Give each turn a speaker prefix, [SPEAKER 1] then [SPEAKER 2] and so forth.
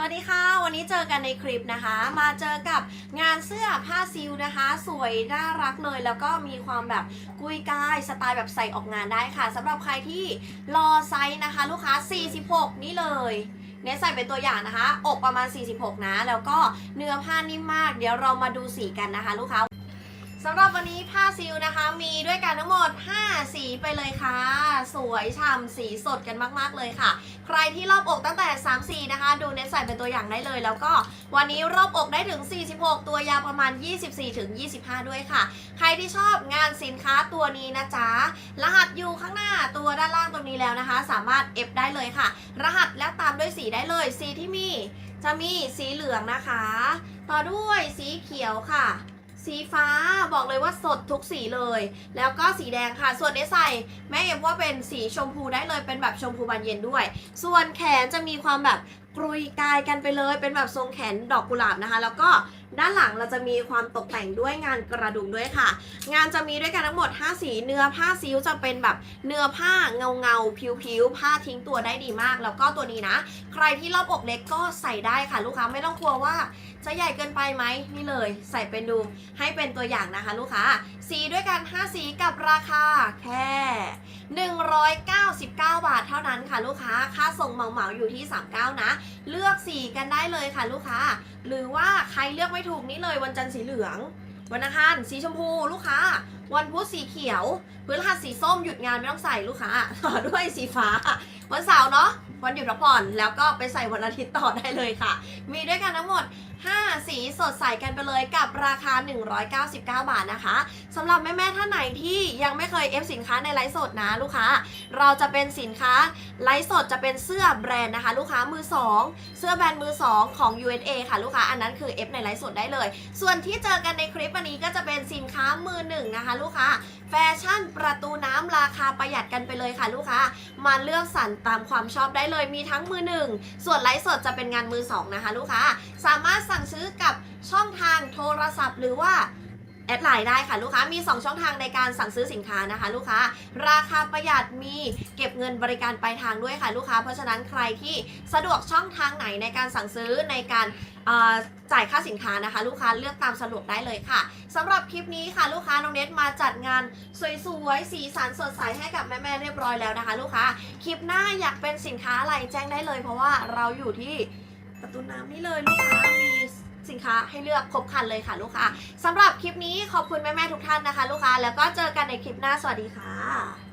[SPEAKER 1] สวัสดีค่ะ วันนี้เจอกันในคลิปนะคะ มาเจอกับงานเสื้อผ้าซิลนะคะ สวยน่ารักเลยแล้วก็มีความแบบกุยกายสไตล์แบบใส่ออกงานได้ค่ะสำหรับใครที่รอไซส์นะคะ ลูกค้า 46 นี่เลยเนี่ยใส่เป็นตัวอย่างนะคะ อกประมาณ 46 นะ แล้วก็เนื้อผ้านิ่มมาก เดี๋ยวเรามาดูสีกันนะคะ ลูกค้าำหรับวันนี้ผ้าซิลนะคะ มีด้วยกันทั้งหมด 5 สีไปเลยค่ะ สวยฉ่ำสีสดกันมากๆเลยค่ะ ใครที่รอบอกตั้งแต่3 4นะคะ ดูเน็ตใส่เป็นตัวอย่างได้เลย แล้วก็วันนี้รอบอกได้ถึง 46 ตัวยาวประมาณ 24ถึง25 ด้วยค่ะ ใครที่ชอบงานสินค้าตัวนี้นะจ๊ะ รหัสอยู่ข้างหน้าตัวด้านล่างตรงนี้แล้วนะคะ สามารถเอฟได้เลยค่ะ รหัสและตามด้วยสีได้เลย สีที่มีจะมีสีเหลืองนะคะ ต่อด้วยสีเขียวค่ะ สีฟ้าบอกเลยว่าสดทุกสีเลย แล้วก็สีแดงค่ะ ส่วนเนสใส่แม่เอ็มว่าเป็นสีชมพูได้เลยเป็นแบบชมพูบานเย็นด้วย ส่วนแขนจะมีความแบบกรุยกายกันไปเลย เป็นแบบทรงแขนดอกกุหลาบนะคะ แล้วก็ด้านหลังเราจะมีความตกแต่งด้วยงานกระดุมด้วยค่ะ งานจะมีด้วยกันทั้งหมด 5 สี เนื้อผ้าซิลจะเป็นแบบเนื้อผ้าเงาเงาๆผิวผ้าทิ้งตัวได้ดีมาก แล้วก็ตัวนี้นะ ใครที่รอบอกเล็กก็ใส่ได้ค่ะ ลูกค้าไม่ต้องกลัวว่าจะใหญ่เกินไปไหมนี่เลย ใส่เป็นดูให้เป็นตัวอย่างนะคะ ลูกค้าสีด้วยกัน 5 สีกับราคาแค่ 199 บาทเท่านั้นค่ะลูกค้า ค่าส่งเหมาเหมาๆอยู่ที่ 39 นะ เลือกสีกันได้เลยค่ะลูกค้า หรือว่า รเลือกไม่ถูกนี่เลยวันจันทร์สีเหลือง วันอังคารสีชมพูลูกค้า วันพุธสีเขียวพฤหัสสีส้มหยุดงานไม่ต้องใส่ลูกค้าต่อด้วยสีฟ้า วันเสาร์เนาะวันหยุดพักผ่อนแล้วก็ไปใส่วันอาทิตย์ต่อได้เลยค่ะ มีด้วยกันทั้งหมด5 สีสดใสกันไปเลยกับราคา 199 บาทนะคะสำหรับแม่ๆท่านไหนที่ยังไม่เคยเอฟสินค้าในไลฟ์สดนะลูกค้า เราจะเป็นสินค้าไลฟ์สดจะเป็นเสื้อแบรนด์นะคะ ลูกค้ามือ 2 เสื้อแบรนด์มือ 2 ของ USA ค่ะลูกค้าอันนั้นคือ F ในไลฟ์สดได้เลย ส่วนที่เจอกันในคลิปวันนี้ก็จะเป็นสินค้ามือหนึ่งนะคะ ลูกค้าแฟชั่นประตูน้ำราคาประหยัดกันไปเลยค่ะลูกค้า มาเลือกสรรตามความชอบได้เลยมีทั้งมือหนึ่งส่วนไลฟ์สดจะเป็นงานมือสองนะคะ ลูกค้าสามารถสั่งซื้อกับช่องทางโทรศัพท์ หรือว่าแอดไลน์ได้ค่ะลูกค้ามี 2 ช่องทางในการสั่งซื้อสินค้านะคะ ลูกค้า ราคาประหยัดมีเก็บเงินบริการปลายทางด้วยค่ะลูกค้า เพราะฉะนั้นใครที่สะดวกช่องทางไหนในการสั่งซื้อในการจ่ายค่าสินค้านะคะ ลูกค้าเลือกตามสะดวกได้เลยค่ะสำหรับคลิปนี้ค่ะลูกค้าน้องเนทมาจัดงานสวยๆสีสันสดใสให้กับแม่ๆเรียบร้อยแล้วนะคะ ลูกค้าคลิปหน้าอยากเป็นสินค้าอะไรแจ้งได้เลย เพราะว่าเราอยู่ที่ ประตูน้ำนี่เลยลูกค้ามีสินค้าให้เลือกครบครันเลยค่ะลูกค้าสำหรับคลิปนี้ขอบคุณแม่ๆทุกท่านนะคะ ลูกค้าแล้วก็เจอกันในคลิปหน้าสวัสดีค่ะ